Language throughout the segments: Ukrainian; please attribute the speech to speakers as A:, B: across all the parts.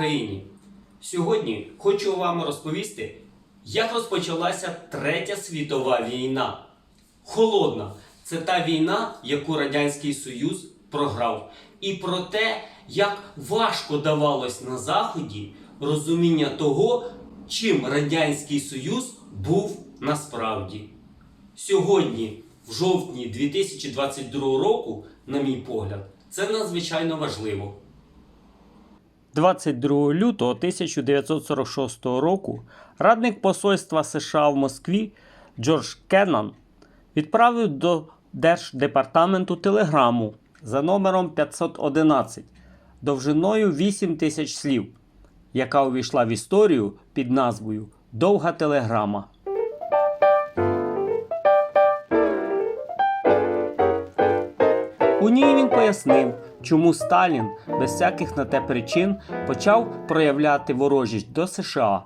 A: Україні! Сьогодні хочу вам розповісти, як розпочалася Третя світова війна. Холодна це та війна, яку Радянський Союз програв, і про те, як важко давалось на Заході розуміння того, чим Радянський Союз був насправді. Сьогодні, в жовтні 2022 року, на мій погляд, це надзвичайно важливо.
B: 22 лютого 1946 року радник посольства США в Москві Джордж Кеннан відправив до Держдепартаменту телеграму за номером 511 довжиною 8 тисяч слів, яка увійшла в історію під назвою Довга телеграма. У ній він пояснив, чому Сталін без всяких на те причин почав проявляти ворожість до США,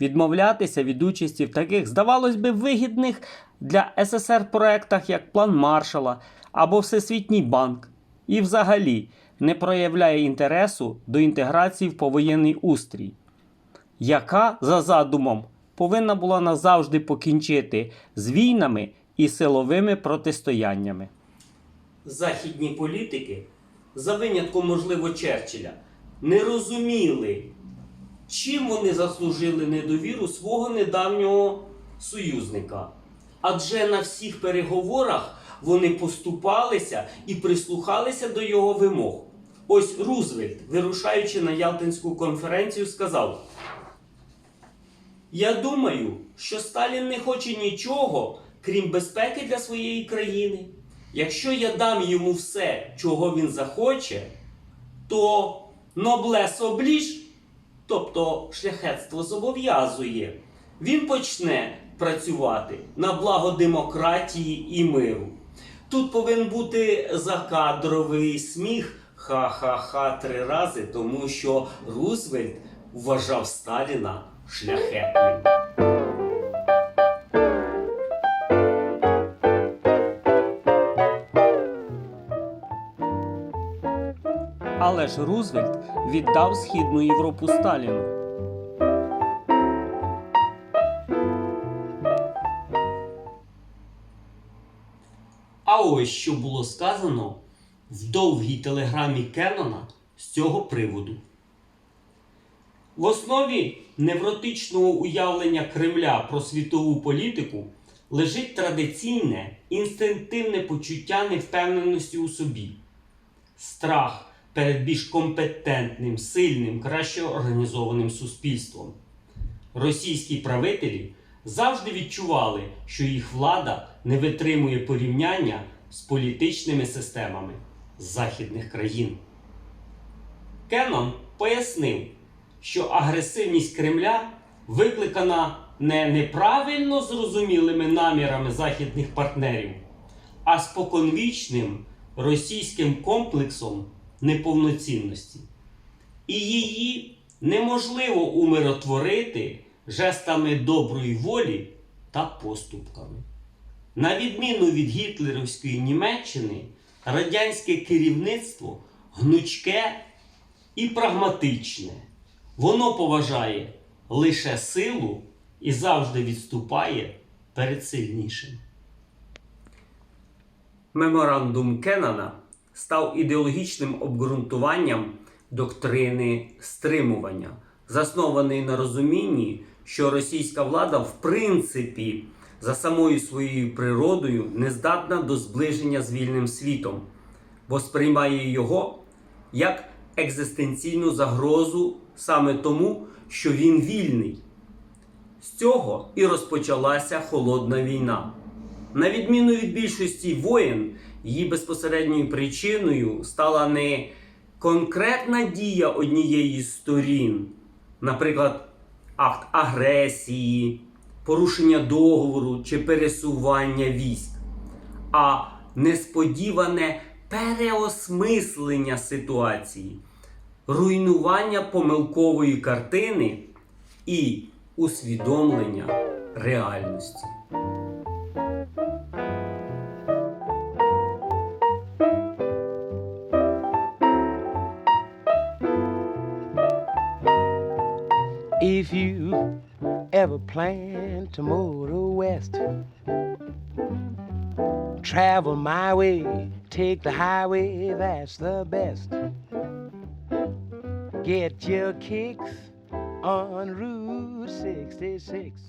B: відмовлятися від участі в таких, здавалось би, вигідних для СССР проектах, як План Маршала або Всесвітній банк, і взагалі не проявляє інтересу до інтеграції в повоєнний устрій, яка за задумом повинна була назавжди покінчити з війнами і силовими протистояннями.
A: Західні політики, за винятком, можливо, Черчилля, не розуміли, чим вони заслужили недовіру свого недавнього союзника. Адже на всіх переговорах вони поступалися і прислухалися до його вимог. Ось Рузвельт, вирушаючи на Ялтинську конференцію, сказав: Я думаю, що Сталін не хоче нічого, крім безпеки для своєї країни. Якщо я дам йому все, чого він захоче, то ноблес обліж, тобто шляхетство зобов'язує, він почне працювати на благо демократії і миру. Тут повинен бути закадровий сміх ха-ха-ха три рази, тому що Рузвельт вважав Сталіна шляхетним.
B: Але ж Рузвельт віддав Східну Європу Сталіну.
A: А ось що було сказано в довгій телеграмі Кеннона з цього приводу. В основі невротичного уявлення Кремля про світову політику лежить традиційне інстинктивне почуття невпевненості у собі, страх перед більш компетентним, сильним, краще організованим суспільством. Російські правителі завжди відчували, що їх влада не витримує порівняння з політичними системами західних країн. Кеннон пояснив, що агресивність Кремля викликана не неправильно зрозумілими намірами західних партнерів, а споконвічним російським комплексом неповноцінності. І її неможливо умиротворити жестами доброї волі та поступками. На відміну від гітлерівської Німеччини, радянське керівництво гнучке і прагматичне. Воно поважає лише силу і завжди відступає перед сильнішим. Меморандум Кеннана став ідеологічним обґрунтуванням доктрини стримування, заснований на розумінні, що російська влада в принципі за самою своєю природою не здатна до зближення з вільним світом, бо сприймає його як екзистенційну загрозу саме тому, що він вільний. З цього і розпочалася холодна війна. На відміну від більшості воєн, її безпосередньою причиною стала не конкретна дія однієї з сторін, наприклад, акт агресії, порушення договору чи пересування військ, а несподіване переосмислення ситуації, руйнування помилкової картини і усвідомлення реальності.
C: If you ever plan to motor west, travel my way, take the highway, that's the best. Get your kicks on Route 66.